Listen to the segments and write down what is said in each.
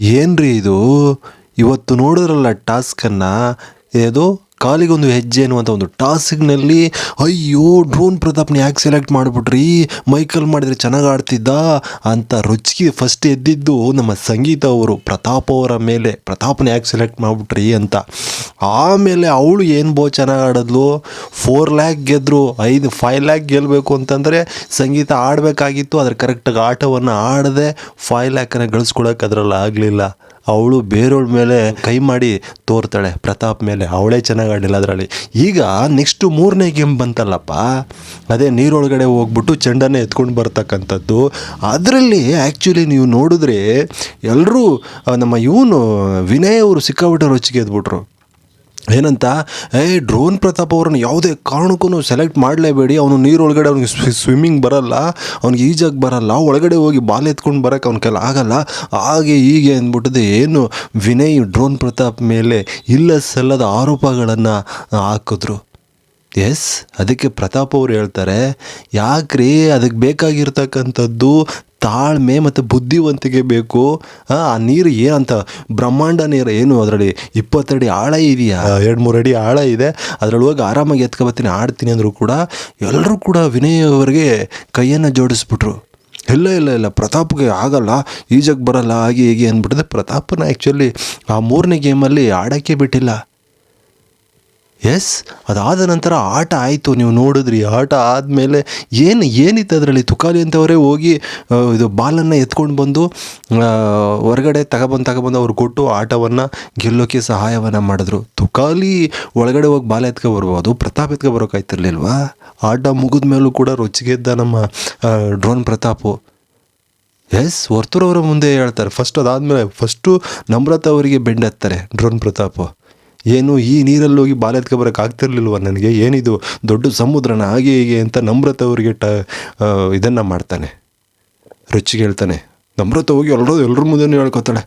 ಏನ್ರಿ ಇದು? ಇವತ್ತು ನೋಡಿದ್ರಲ್ಲ ಟಾಸ್ಕನ್ನು? ಏದು ಕಾಲಿಗೊಂದು ಹೆಜ್ಜೆ ಅನ್ನುವಂಥ ಒಂದು ಟಾಸ್ಕ್ನಲ್ಲಿ, ಅಯ್ಯೋ, ಡ್ರೋನ್ ಪ್ರತಾಪ್ನ ಯಾಕೆ ಸೆಲೆಕ್ಟ್ ಮಾಡಿಬಿಟ್ರಿ? ಮೈಕಲ್ ಮಾಡಿದರೆ ಚೆನ್ನಾಗಿ ಆಡ್ತಿದ್ದ? ಅಂತ ರುಚಿಗೆ ಫಸ್ಟ್ ಎದ್ದಿದ್ದು ನಮ್ಮ ಸಂಗೀತ ಅವರು, ಪ್ರತಾಪ್ ಅವರ ಮೇಲೆ. ಪ್ರತಾಪ್ನ ಯಾಕೆ ಸೆಲೆಕ್ಟ್ ಮಾಡಿಬಿಟ್ರಿ? ಅಂತ. ಆಮೇಲೆ ಅವಳು ಏನು ಬೋ ಚೆನ್ನಾಗಿ ಆಡಿದ್ಲು? ಫೋರ್ ಲ್ಯಾಕ್ ಗೆದ್ದರು ಐದು, ಫೈವ್ ಲ್ಯಾಕ್ ಗೆಲ್ಲಬೇಕು ಅಂತಂದರೆ ಸಂಗೀತ ಆಡಬೇಕಾಗಿತ್ತು ಅದ್ರ ಕರೆಕ್ಟಾಗಿ ಆಟವನ್ನು ಆಡದೆ, ಫೈವ್ ಲ್ಯಾಕನ್ನು ಗಳಿಸ್ಕೊಳಕ್ಕೆ ಅದರಲ್ಲಿ ಆಗಲಿಲ್ಲ. ಅವಳು ಬೇರೆಯವ್ರ ಮೇಲೆ ಕೈ ಮಾಡಿ ತೋರ್ತಾಳೆ. ಪ್ರತಾಪ್ ಮೇಲೆ ಅವಳೇ ಚೆನ್ನಾಗಿ ಆಡಿಲ್ಲ ಅದರಲ್ಲಿ. ಈಗ ನೆಕ್ಸ್ಟು ಮೂರನೇ ಗೇಮ್ ಬಂತಲ್ಲಪ್ಪ. ಅದೇ ನೀರೊಳಗಡೆ ಹೋಗ್ಬಿಟ್ಟು ಚೆಂಡನ್ನು ಎತ್ಕೊಂಡು ಬರ್ತಕ್ಕಂಥದ್ದು. ಅದರಲ್ಲಿ ಆ್ಯಕ್ಚುಲಿ ನೀವು ನೋಡಿದ್ರೆ ಎಲ್ಲರೂ ನಮ್ಮ ಇವನು ವಿನಯ್ ಅವರು ಸಿಕ್ಕಾಬಿಟ್ಟು ರುಚಿಗೆ ಎದ್ಬಿಟ್ರು. ಏನಂತ, ಏ, ಡ್ರೋನ್ ಪ್ರತಾಪ್ ಅವ್ರನ್ನ ಯಾವುದೇ ಕಾರಣಕ್ಕೂ ಸೆಲೆಕ್ಟ್ ಮಾಡಲೇಬೇಡಿ. ಅವನು ನೀರೊಳಗಡೆ ಅವ್ನಿಗೆ ಸ್ವಿಮ್ಮಿಂಗ್ ಬರಲ್ಲ, ಅವ್ನಿಗೆ ಈಜಾಗಿ ಬರಲ್ಲ, ಒಳಗಡೆ ಹೋಗಿ ಬಾಲ್ ಎತ್ಕೊಂಡು ಬರೋಕ್ಕೆ ಅವ್ನ ಕೈಲಿ ಆಗಲ್ಲ. ಹಾಗೆ ಹೀಗೆ ಅಂದ್ಬಿಟ್ಟದೆ. ಏನು ವಿನಯ್ ಡ್ರೋನ್ ಪ್ರತಾಪ್ ಮೇಲೆ ಇಲ್ಲ ಸಲ್ಲದ ಆರೋಪಗಳನ್ನು ಹಾಕಿದ್ರು. ಎಸ್, ಅದಕ್ಕೆ ಪ್ರತಾಪ್ ಅವರು ಹೇಳ್ತಾರೆ, ಯಾಕ್ರಿ ಅದಕ್ಕೆ ಬೇಕಾಗಿರ್ತಕ್ಕಂಥದ್ದು ತಾಳ್ಮೆ ಮತ್ತು ಬುದ್ಧಿವಂತಿಕೆ ಬೇಕು. ಆ ನೀರು ಏನಂತ? ಬ್ರಹ್ಮಾಂಡ ನೀರು ಏನು ಅದರಲ್ಲಿ? ಇಪ್ಪತ್ತಡಿ ಆಳ ಇದೆಯಾ? ಎರಡು ಮೂರು ಅಡಿ ಆಳ ಇದೆ. ಅದರಲ್ಲಿ ಹೋಗಿ ಆರಾಮಾಗಿ ಎತ್ಕೊಬತ್ತೀನಿ, ಆಡ್ತೀನಿ ಅಂದರೂ ಕೂಡ ಎಲ್ಲರೂ ಕೂಡ ವಿನಯ್ ಅವರಿಗೆ ಕೈಯನ್ನು ಜೋಡಿಸ್ಬಿಟ್ರು. ಇಲ್ಲ ಇಲ್ಲ ಇಲ್ಲ, ಪ್ರತಾಪ್ಗೆ ಆಗಲ್ಲ ಈಜಕ್ಕೆ ಬರಲ್ಲ, ಹಾಗೆ, ಹೀಗೆ ಅಂದ್ಬಿಟ್ಟಿದೆ. ಪ್ರತಾಪನ ಆ್ಯಕ್ಚುಲಿ ಆ ಮೂರನೇ ಗೇಮಲ್ಲಿ ಆಡೋಕ್ಕೆ ಬಿಟ್ಟಿಲ್ಲ. ಎಸ್ ಅದಾದ ನಂತರ ಆಟ ಆಯಿತು. ನೀವು ನೋಡಿದ್ರಿ, ಆಟ ಆದಮೇಲೆ ಏನು, ಏನಿತ್ತು ಅದರಲ್ಲಿ? ತುಕಾಲಿ ಅಂತವರೇ ಹೋಗಿ ಇದು ಬಾಲನ್ನು ಎತ್ಕೊಂಡು ಬಂದು ಹೊರಗಡೆ ತಗೊಬಂದು ತಗೊಬಂದು ಅವ್ರು ಕೊಟ್ಟು ಆಟವನ್ನು ಗೆಲ್ಲೋಕ್ಕೆ ಸಹಾಯವನ್ನು ಮಾಡಿದ್ರು. ತುಕಾಲಿ ಒಳಗಡೆ ಹೋಗಿ ಬಾಲ ಎತ್ಕೊ ಬರ್ಬೋದು. ಪ್ರತಾಪ್ ಎತ್ಕೊ ಬರೋಕ್ಕಾಯ್ತಿರ್ಲಿಲ್ವಾ ಆಟ ಮುಗಿದ ಮೇಲೂ ಕೂಡ ರೊಚ್ಚಿಗೆದ್ದ ನಮ್ಮ ಡ್ರೋನ್ ಪ್ರತಾಪು. ಎಸ್ ವರ್ತೂರವರ ಮುಂದೆ ಹೇಳ್ತಾರೆ. ಫಸ್ಟ್ ಅದಾದಮೇಲೆ ಫಸ್ಟು ನಮ್ರತ ಅವರಿಗೆ ಬೆಂಡ್ ಹತ್ತಾರೆ ಡ್ರೋನ್ ಪ್ರತಾಪ್. ಏನು ಈ ನೀರಲ್ಲಿ ಹೋಗಿ ಬಾಲ ಎತ್ಕೊಬರಕ್ಕೆ ಆಗ್ತಿರ್ಲಿಲ್ವ ನನಗೆ? ಏನಿದು? ದೊಡ್ಡ ಸಮುದ್ರನ ಹಾಗೆ ಹೀಗೆ ಅಂತ ನಮ್ರತ ಅವರಿಗೆ ಟ ಇದನ್ನು ಮಾಡ್ತಾನೆ. ರುಚಿಗೆ ಹೇಳ್ತಾನೆ. ನಮ್ರತ ಹೋಗಿ ಎಲ್ಲರೂ ಎಲ್ಲರ ಮುಂದೆ ಹೇಳ್ಕೊತಾಳೆ.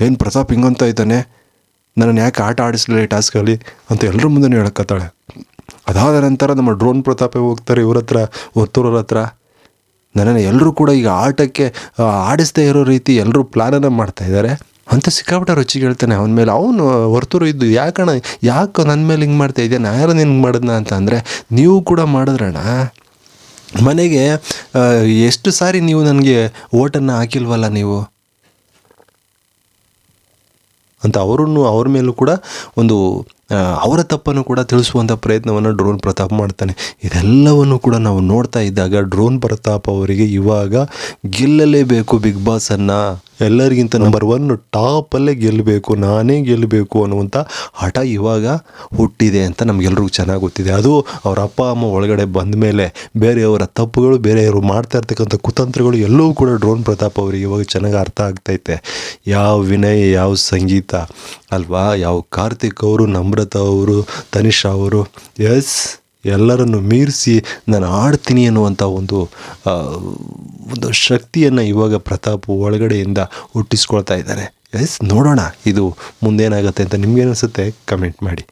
ಏನು ಪ್ರತಾಪ್ ಹಿಂಗಂತ ಇದ್ದಾನೆ? ನನ್ನನ್ನು ಯಾಕೆ ಆಟ ಆಡಿಸ್ಲಿಲ್ಲ ಈ ಟಾಸ್ಕಲ್ಲಿ? ಅಂತ ಎಲ್ಲರ ಮುಂದೆ ಹೇಳ್ಕೊತಾಳೆ. ಅದಾದ ನಂತರ ನಮ್ಮ ಡ್ರೋನ್ ಪ್ರತಾಪೇ ಹೋಗ್ತಾರೆ ಇವ್ರ ಹತ್ರ, ಒತ್ತೂರವ್ರ ಹತ್ರ. ನನ್ನನ್ನು ಎಲ್ಲರೂ ಕೂಡ ಈಗ ಆಟಕ್ಕೆ ಆಡಿಸ್ತೇ ಆಡಿಸ್ದೇ ಇರೋ ರೀತಿ ಎಲ್ಲರೂ ಪ್ಲ್ಯಾನನ್ನು ಮಾಡ್ತಾ ಇದ್ದಾರೆ. ಅಂತ ಸಿಕ್ಕಾಪಟ್ಟೆ ರುಚಿ ಹೇಳ್ತಾನೆ ಅವನ ಮೇಲೆ. ಅವನು ಹೊರತುರು ಇದ್ದು ಯಾಕಣ್ಣ ಯಾಕೆ ನನ್ನ ಮೇಲೆ ಹಿಂಗೆ ಮಾಡ್ತಾ ಇದೆಯಾ? ನಾ ಯಾರು ನಿನ್ಗೆ ಮಾಡಿದ್ನ ಅಂತ ಅಂದರೆ, ನೀವು ಕೂಡ ಮಾಡಿದ್ರಣ ಮನೆಗೆ ಎಷ್ಟು ಸಾರಿ ನೀವು ನನಗೆ ಓಟನ್ನು ಹಾಕಿಲ್ವಲ್ಲ ನೀವು? ಅಂತ ಅವರನ್ನು, ಅವ್ರ ಮೇಲೂ ಕೂಡ ಒಂದು ಅವರ ತಪ್ಪನ್ನು ಕೂಡ ತಿಳಿಸುವಂಥ ಪ್ರಯತ್ನವನ್ನು ಡ್ರೋನ್ ಪ್ರತಾಪ್ ಮಾಡ್ತಾನೆ. ಇದೆಲ್ಲವನ್ನು ಕೂಡ ನಾವು ನೋಡ್ತಾ ಇದ್ದಾಗ ಡ್ರೋನ್ ಪ್ರತಾಪ್ ಅವರಿಗೆ ಇವಾಗ ಗೆಲ್ಲಲೇಬೇಕು ಬಿಗ್ ಬಾಸನ್ನು. ಎಲ್ಲರಿಗಿಂತ ನಂಬರ್ ಒನ್ ಟಾಪಲ್ಲೇ ಗೆಲ್ಲಬೇಕು ನಾನೇ ಗೆಲ್ಲಬೇಕು ಅನ್ನುವಂಥ ಹಠ ಇವಾಗ ಹುಟ್ಟಿದೆ ಅಂತ ನಮಗೆಲ್ಲರಿಗೂ ಚೆನ್ನಾಗಿ ಗೊತ್ತಿದೆ. ಅದು ಅವರ ಅಪ್ಪ, ಅಮ್ಮ ಒಳಗಡೆ ಬಂದ ಮೇಲೆ ಬೇರೆಯವರ ತಪ್ಪುಗಳು, ಬೇರೆಯವರು ಮಾಡ್ತಾ ಇರ್ತಕ್ಕಂಥ ಕುತಂತ್ರಗಳು ಎಲ್ಲವೂ ಕೂಡ ಡ್ರೋನ್ ಪ್ರತಾಪ್ ಅವರಿಗೆ ಇವಾಗ ಚೆನ್ನಾಗಿ ಅರ್ಥ ಆಗ್ತೈತೆ. ಯಾವ ವಿನಯ್, ಯಾವ ಸಂಗೀತ ಅಲ್ವಾ? ಯಾವ ಕಾರ್ತಿಕ್ ಅವರು, ನಮ್ರತ ಅವರು, ತನಿಷಾ ಅವರು? ಎಸ್ ಎಲ್ಲರನ್ನು ಮೀರಿಸಿ ನಾನು ಆಡ್ತೀನಿ ಅನ್ನುವಂಥ ಒಂದು ಒಂದು ಶಕ್ತಿಯನ್ನು ಇವಾಗ ಪ್ರತಾಪ್ ಒಳಗಡೆಯಿಂದ ಹುಟ್ಟಿಸ್ಕೊಳ್ತಾ ಇದ್ದಾರೆ. ಎಸ್ ನೋಡೋಣ, ಇದು ಮುಂದೇನಾಗುತ್ತೆ ಅಂತ ನಿಮಗೇನಿಸುತ್ತೆ ಕಮೆಂಟ್ ಮಾಡಿ.